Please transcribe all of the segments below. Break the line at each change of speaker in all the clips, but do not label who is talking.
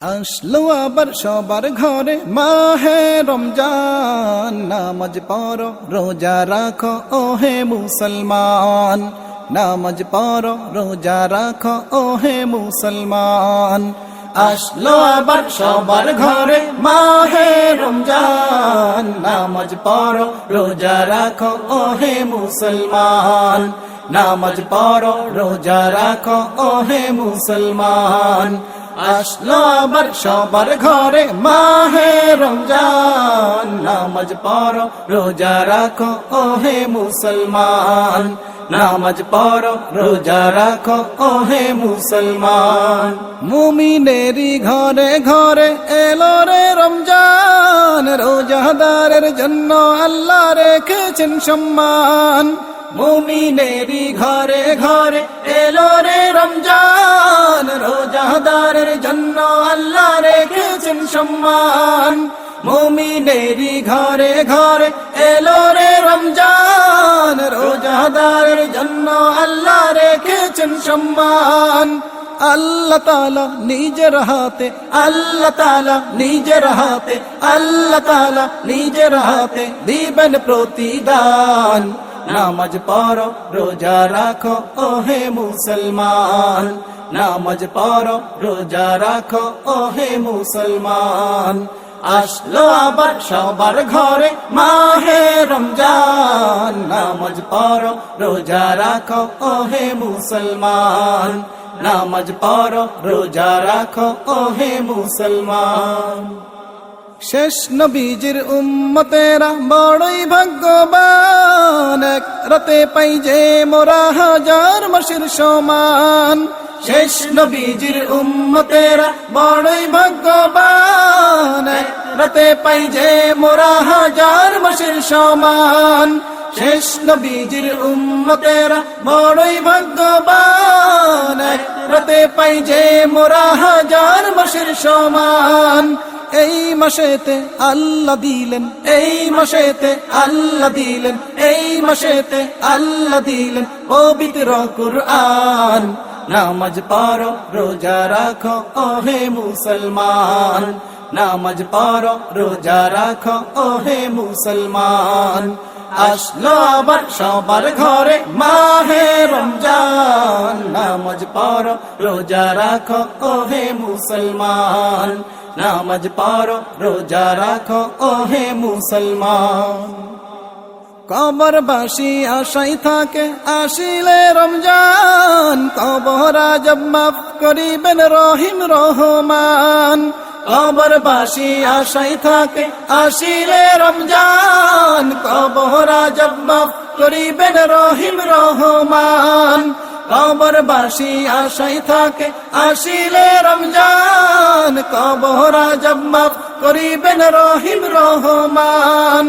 আসলো আবার সবার ঘরে। মাহে রমজান, নামাজ পড়ো, রোজা রাখো, ওহে মুসলমান। নামাজ পড়ো, রোজা রাখো, ওহে মুসলমান। আসলো আবার সবার ঘরে। মাহে রমজান, নামাজ পড়ো, রোজা রাখো, ওহে মুসলমান। নামাজ পড়ো, রোজা রাখো, ওহে মুসলমান। আসলো আবার সবার ঘরে মাহে রমজান। নামাজ পড়ো, রোজা রাখো, ওহে মুসলমান। নামাজ পড়ো, রোজা রাখো, ওহে মুসলমান। মুমিনেরি ঘরে ঘরে এলো রে রমজান। রোজাদারের জন্য আল্লাহ রেখেছেন সম্মান। মুমিনেরি ঘরে ঘরে এলো রে রমজান। রোজাদারের জন্য আল্লাহ রেখেছেন সম্মান। মুমিনেরি ঘরে ঘরে এলো রে রমজান। রোজাদারের জন্য আল্লাহ রেখেছেন সম্মান। আল্লাহ তালা নিজের হাতে, আল্লাহ তালা নিজের হাতে, আল্লাহ তালা নিজের হাতে দিবেন প্রতিদান। নামাজ পড়ো, রোজা রাখো, ওহে মুসলমান। নামাজ পড়ো, রোজা রাখো, ওহে মুসলমান। আসলো আবার সবার ঘরে মাহে রমজান। নামাজ পড়ো, রোজা রাখো, ওহে মুসলমান। নামাজ পড়ো, রোজা রাখো, ওহে মুসলমান। শেষ নবীজির উম্মতেরা বড়ই ভাগ্যবান। এক রাতে পাই যে মোরা হাজার মাসের সমান। শেষ নবীজির উম্মতেরা বড়ই ভাগ্যবান। এক রাতে পাই যে মোরা হাজার মাসের সমান। শেষ নবীজির উম্মতেরা বড়ই ভাগ্যবান। এক রাতে পাই যে মোরা হাজার মাসের সমান। এই মাসেতে আল্লাহ দিলেন, এই মাসেতে আল্লাহ দিলেন, এই মাসেতে আল্লাহ দিলেন পবিত্র কুরআন। নামাজ পড়ো, রোজা রাখো, ওহে মুসলমান। নামাজ পড়ো, রোজা রাখো, ওহে মুসলমান। আসলো আবার সবার ঘরে মাহে রমজান। নামাজ পড়ো, রোজা রাখো, ওহে মুসলমান। নামাজ পড়ো, রোজা রাখো, ওহে মুসলমান। কবরবাসী আশাই থাকে, আসিলে রমজান। কবরা জব মাফ করিবেন রহিম রহমান। কবরবাসী আশাই থাকে, আসিলে রমজান। কবরা জব মাফ করিবেন রহিম রহমান। কবরবাসী আশাই থাকে, আসিলে রমজান। কবরা জব মাফ করিবেন রহিম রহমান।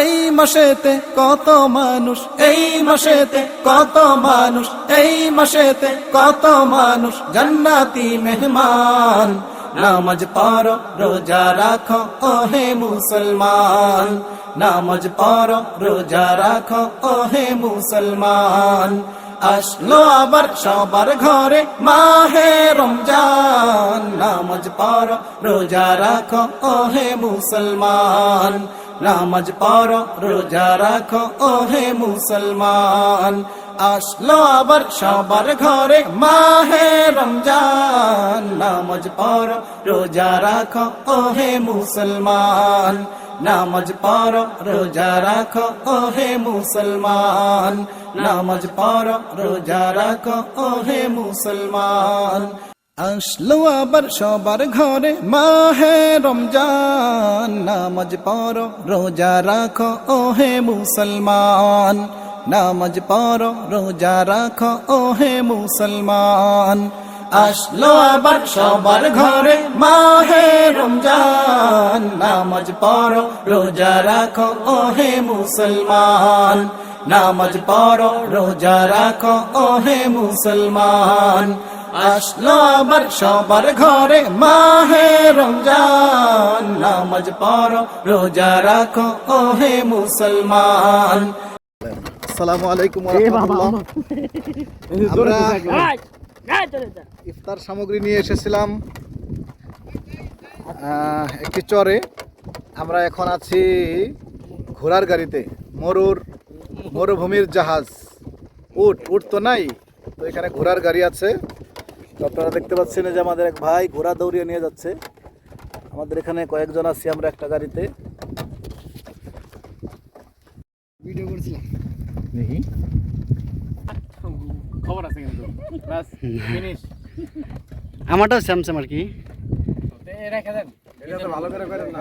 এই মাসেতে কত মানুষ, এই মাসেতে কত মানুষ, এই মাসেতে কত মানুষ জান্নাতি মেহমান। নামাজ পড়ো, রোজা রাখো, ওহে মুসলমান। নামাজ পড়ো, রোজা রাখো, ওহে মুসলমান। আসলো আবার সবার ঘরে। মাহে রমজান, নামাজ পড়ো, রোজা রাখো ওহে মুসলমান। নামাজ পড়ো, রোজা রাখো ওহে মুসলমান। আসলো আবার সবার ঘরে। মাহে রমজান, নামাজ পড়ো, রোজা রাখো ওহে মুসলমান। নামাজ পড়ো, রোজা রাখো, ওহে মুসলমান। নামাজ পড়ো, রোজা রাখো, ওহে মুসলমান। আসলো আবার সবার ঘরে মাহে রমজান। নামাজ পড়ো, রোজা রাখো, ওহে মুসলমান। নামাজ পড়ো, রোজা রাখো, ওহে মুসলমান। আসলো আবার সবার ঘরে। মাহে রমজান নামাজ পড়ো রোজা রাখো ওহে মুসলমান। নামাজ পড়ো রোজা রাখো ওহে মুসলমান। আসলো আবার সবার ঘরে। মাহে রমজান নামাজ পড়ো রোজা রাখো ওহে মুসলমান। আসসালামু আলাইকুম ওয়া রাহমাতুল্লাহ। আমরা ইফতার সামগ্রী নিয়ে এসেছিলাম
একটি চরে। আমরা এখন আছি ঘোড়ার গাড়িতে মরুর মরুভূমির জাহাজ। উট উট তো নাই তো এখানে ঘোড়ার গাড়ি আছে। তো আপনারা দেখতে পাচ্ছেন যে আমাদের এক ভাই ঘোড়া দৌড়িয়ে নিয়ে যাচ্ছে। আমাদের এখানে কয়েকজন আছি আমরা একটা গাড়িতে।
ভিডিও করছিলাম।
দেখি
খবর আছে কিন্তু। বাস ফিনিশ
আমারটাও স্যামসাং আর কি।
রেখে দেন।
ভালো করে করেন না।